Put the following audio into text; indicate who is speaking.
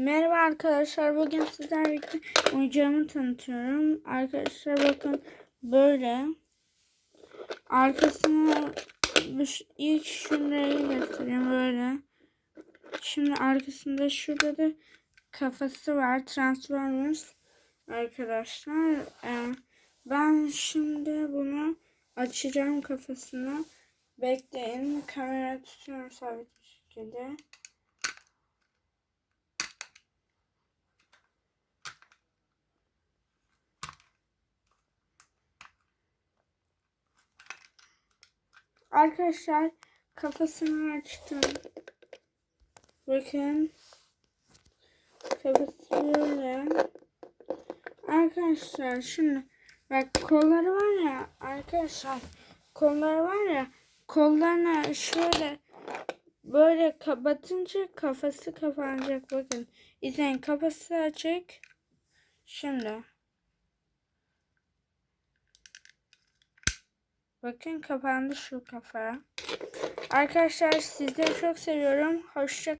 Speaker 1: Merhaba arkadaşlar. Bugün sizlerle birlikte oyuncağımı tanıtıyorum. Arkadaşlar bakın böyle. Arkasını ilk şunları göstereyim böyle. Şimdi arkasında şurada da kafası var. Transformers arkadaşlar. Ee, ben şimdi bunu açacağım kafasını. Bekleyin. Kamera tutuyorum sabit bir şekilde. Arkadaşlar kafasını açtım. Bakın. Kafası böyle. Arkadaşlar şimdi bak kolları var ya arkadaşlar kolları var ya kollarına şöyle böyle kapatınca kafası kapanacak bakın. İzleyin kafası açık. Şimdi. Bakın kapandı şu kafa. Arkadaşlar sizleri çok seviyorum. Hoşça